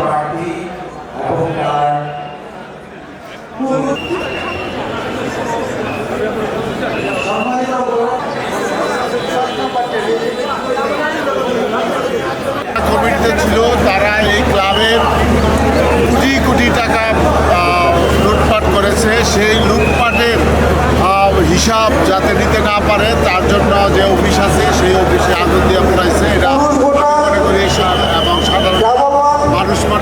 প্রার্থী এবং কমিটিতে ছিল তারা এই ক্লাবের কোটি কোটি টাকা আহ, লুটপাট করেছে। সেই লুটপাটের হিসাব যাতে নিতে না পারে তার জন্য যে অফিস আছে সেই অফিসে আগুন দিয়ে পড়াইছে এটা আমি মনে করি সা- এবং সাধারণ মানুষ মনে করে এবং সাধারণ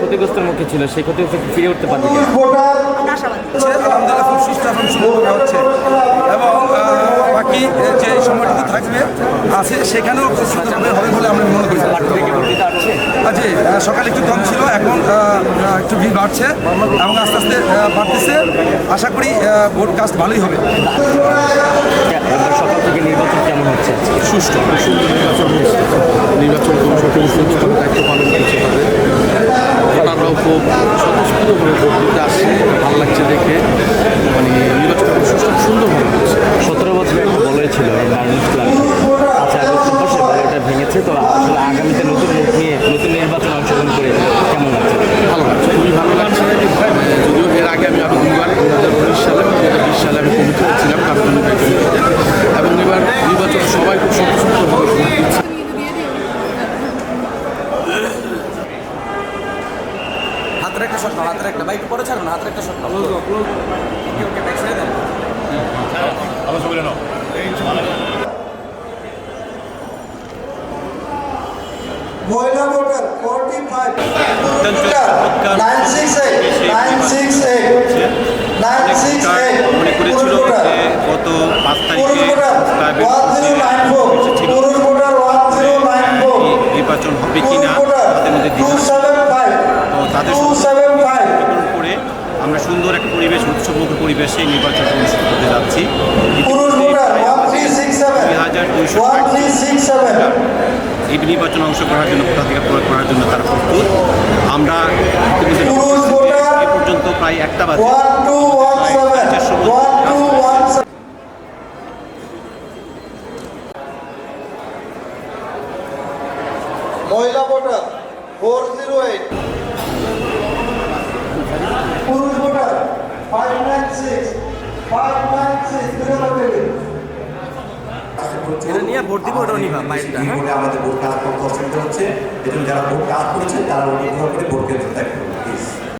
ক্ষতিগ্রস্তের মুখে ছিল সেই ক্ষতিগ্রস্ত ফিরে উঠতে পারবে আলহামদুলিল্লাহ খুব সুস্থ এখন শুরু হচ্ছে এবং বাকি যে সময়টুকু থাকবে আছে সেখানেও সুন্দরভাবে হবে বলে আমরা মনে করি। আহ, সকালে একটু কম ছিল এখন একটু ভিড় বাড়ছে এবং আস্তে আস্তে বাড়তেছে। আশা করি ভোট কাস্ট ভালোই হবে। সকাল থেকে নির্বাচন কেমন হচ্ছে আজকে? সুষ্ঠু সুন্দর নির্বাচন সুন্দরভাবে দায়িত্ব পালন করছে তাদের ভোটাররাও খুব স্বতঃস্ফূর্তভাবে ভোট দিতে আসছে ভালো লাগছে দেখে। মানে নির্বাচনটা খুব সুষ্ঠু সুন্দরভাবে হচ্ছে সতেরো বছর একটা বলয় ছিল আচ্ছা ভেঙেছে তো আসলে আগামীতে নতুন মুখ নিয়ে নতুন নির্বাচনে অংশগ্রহণ করে কেমন লাগছে ভালো লাগছে খুবই ভালো লাগছে যদিও এর আগে আমি আরও দুবার দু হাজার উনিশ সালে দু হাজার বিশ সালে আমি কমিটিতে ছিলাম কার্যনির্বাহী কমিটিতে এবং এবার নির্বাচনে সবাই খুব স্বতঃস্ফূর্তভাবে ভোট দিচ্ছে হাতের একটা হাতের একটা বাইক পরে ছাড়ুন হাতের একটা শট নাও ওকে ওকে ব্যাক সাইডে দেন মহিলা voter forty five nine six eight nine six eight nine six eight মনে করেছিল পুরুষ ভোটার যে গত পাঁচ পুরুষ তারিখে ভোটার ক্লাবের ওয়ান জিরো নাইন ফোর এসেছিল পুরুষ voter one zero nine four নির্বাচন হবে পুরুষ কিনা ভোটার তাদের মধ্যে টু দ্বিধা সেভেন ফাইভ তো তাদের টু সেভেন ফাইভ সংরক্ষণ করে আমরা সুন্দর একটা পরিবেশ পরিবেশে এই অনুষ্ঠিত করতে যাচ্ছি। দুই হাজার দুইশো এই নির্বাচনে অংশ করার জন্য ভোটাধিকার প্রয়োগ করার জন্য তারা প্রস্তুত। আমরা এ পর্যন্ত প্রায় একটা বাজে। মহিলা ভোটার ফোর জিরো এইট পুরুষ ভোটার ফাইভ নিয়ে ভোট দিব, ওটাও নিবা হ্যাঁ আমাদের ভোট কাজ করতে অসুবিধা হচ্ছে, এজন্য যারা ভোট কাজ করেছেন, তারা অনুগ্রহ করে ভোট কেন্দ্রে করুন